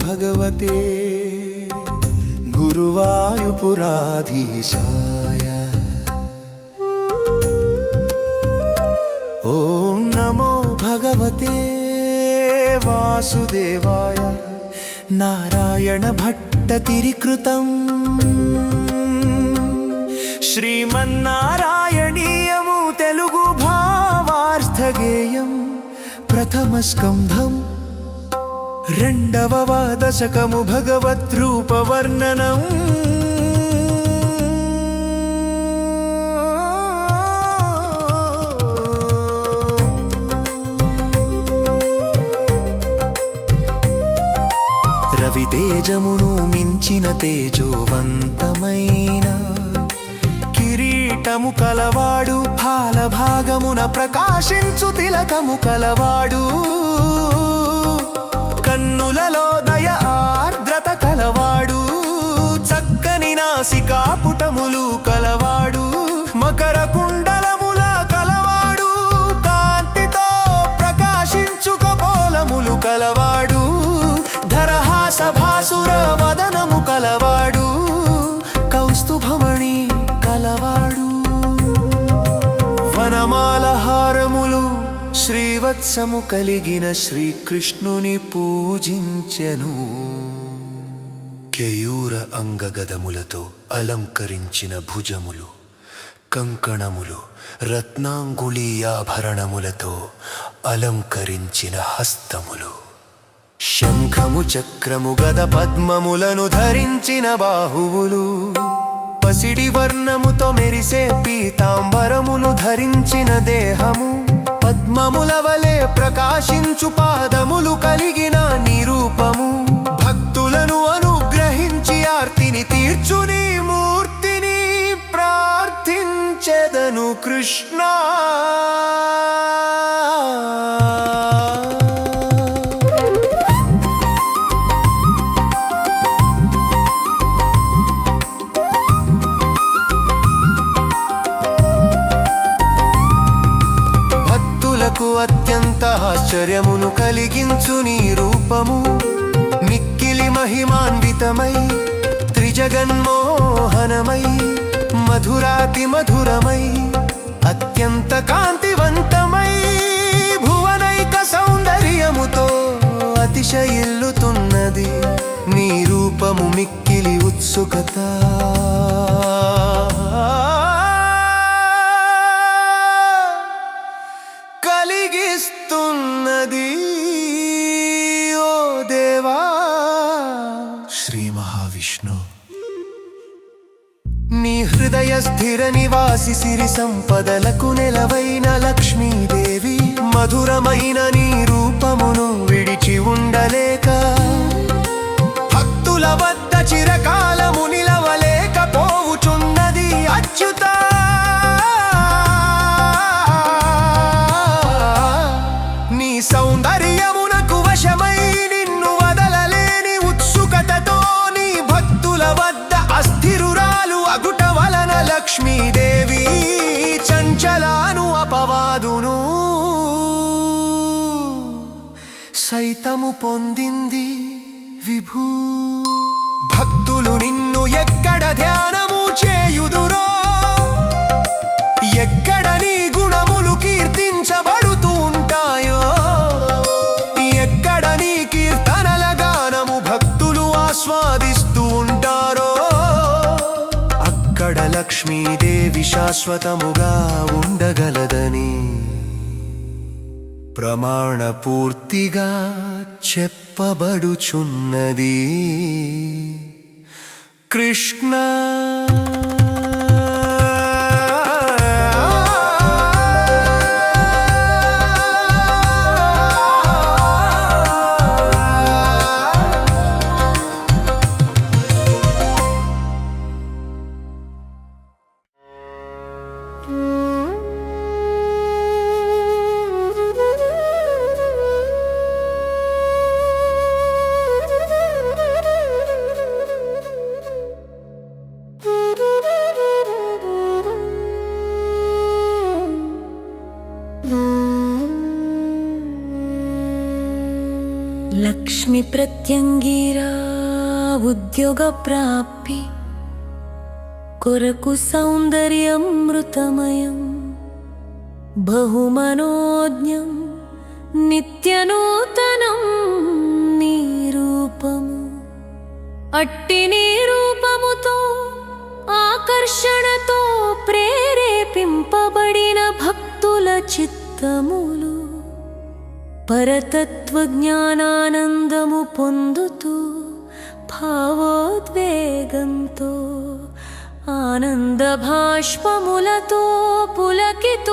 నమస్తే గురువాయుపురాధీశాయ ఓం నమో భగవతే వాసుదేవాయ నారాయణ భట్టతిరికృతం శ్రీమన్నారాయణీయము తెలుగు భావార్థగేయం ప్రథమ స్కంధం రెండవ దశకము భగవద్రూప వర్ణనం రవితేజమును మించిన తేజోవంతమైన కిరీటము కలవాడు ఫాల భాగమున ప్రకాశించు తిలకము కలవాడు. నాసికా పుటములు కలవాడు మకర కుండలముల కలవాడు కాంతితో ప్రకాశించు కపోలములు కలవాడు ధరహాస భాసుర వదనము కలవాడు కౌస్తుభమణి కలవాడు. వనమాల హారములు శ్రీవత్సము కలిగిన శ్రీకృష్ణుని పూజించెను. కేయూర అంగగదములతో అలంకరించిన భుజములు కంకణములు రత్నాంగుళీయాభరణములతో అలంకరించిన హస్తములు. శంఖము చక్రము గద పద్మములను ధరించిన బాహువులు పసిడి వర్ణముతో మెరిసే పీతాంబరమును ధరించిన దేహము పద్మముల వలె ప్రకాశించు పాదములు కలిగిన నిరూపము భక్తులను అను తీర్చుని మూర్తిని ప్రార్థించెదను కృష్ణ. భక్తులకు అత్యంత ఆశ్చర్యమును కలిగించు నీ రూపము. మిక్కిలి మహిమాన్వితమై జగన్మోహనమై మధురాతి మధురమై అత్యంత కాంతివంతమై భువనైక సౌందర్యముతో అతిశయిల్లుతున్నది నీ రూపము మిక్కిలి ఉత్సుకత. స్థిర సిరి సంపదలకు నెలవైన లక్ష్మీదేవి మధురమైన సైతము పొందింది విభూ. భక్తులు నిన్ను ఎక్కడ ధ్యానము చేయుదురో? ఎక్కడ నీ గుణములు కీర్తించబడుతూ ఉంటాయో ఎక్కడ నీ కీర్తనల గానము భక్తులు ఆస్వాదిస్తూ ఉంటారో అక్కడ లక్ష్మీదేవి శాశ్వతముగా ఉండగలదని. ప్రమాణ పూర్తిగా చెప్పబడుచున్నది. కృష్ణ లక్ష్మి ప్రత్యంగిరా ఉద్యోగ ప్రాప్తి కొరకు సౌందర్యమృతమయం బహుమనోజ్ఞం నిత్యనూతనం నీ రూపము అట్టి నీ ఆకర్షణతో ప్రేరేపింపబడిన భక్తుల చిత్తములు. పరతత్వ జ్ఞానానందము పొందుతూ భావోద్వేగంతో ఆనంద భాష్పములతో పులకితులవుతున్నారు.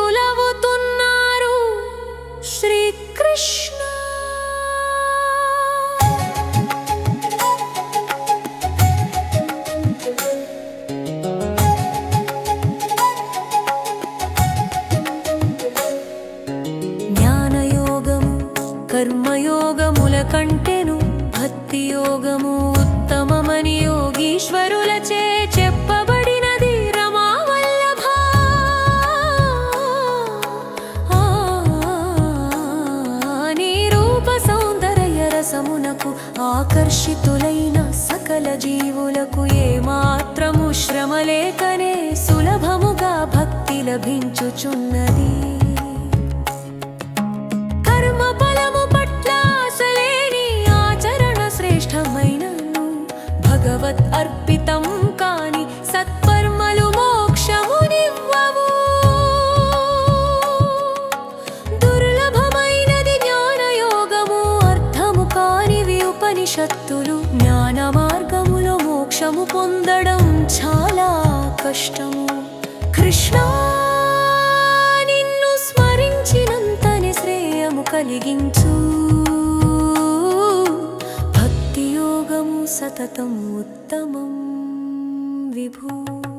శ్రీకృష్ణ యోగము ఉత్తమమని యోగీశ్వరులచే చెప్పబడినది రమావల్లభ. ఆ, నీ రూప సౌందర్య రసమునకు ఆకర్షితులైన సకల జీవులకు ఏ మాత్రము శ్రమ లేకనే సులభముగా భక్తి లభించుచున్నది. భగవత్ అర్పితం కాని సత్కర్మలు మోక్షమునివ్వవు దుర్లభమైనది జ్ఞానయోగము అర్థము కానివి ఉపనిషత్తులు జ్ఞాన మార్గములో మోక్షము పొందడం చాలా కష్టము కృష్ణ నిన్ను స్మరించినంతని శ్రేయము కలిగించు तमोत्तमं विभू।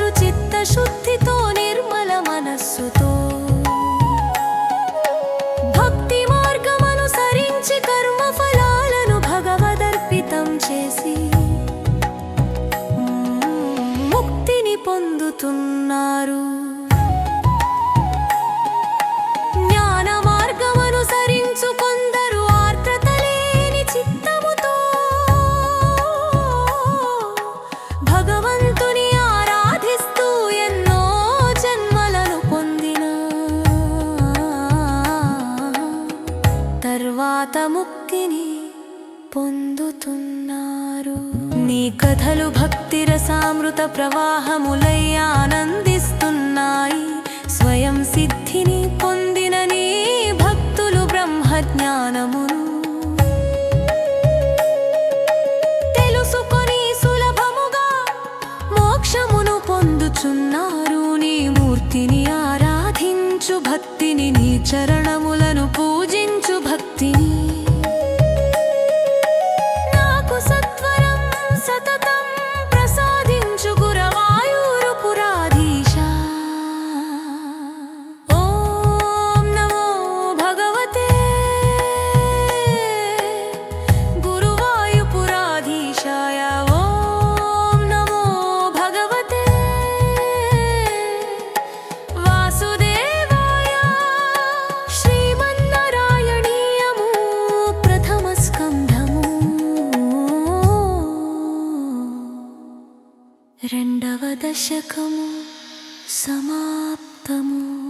చిత్త చిత్తశుద్ధితో నిర్మల మనస్సుతో భక్తి మార్గమనుసరించి కర్మ ఫలాలను భగవదర్పితం చేసి ముక్తిని పొందుతున్నారు. ముక్తిని పొందుతున్నారు. నీ కథలు భక్తి రసామృత ప్రవాహములై ఆనందిస్తున్నాయి. స్వయం సిద్ధిని పొందిన నీ భక్తులు బ్రహ్మజ్ఞానమును. తెలుసుకొని సులభముగా మోక్షమును పొందుచున్నారు. నీ మూర్తిని ఆరాధించు భక్తిని నీ చరణ రెండవ సమాప్తము.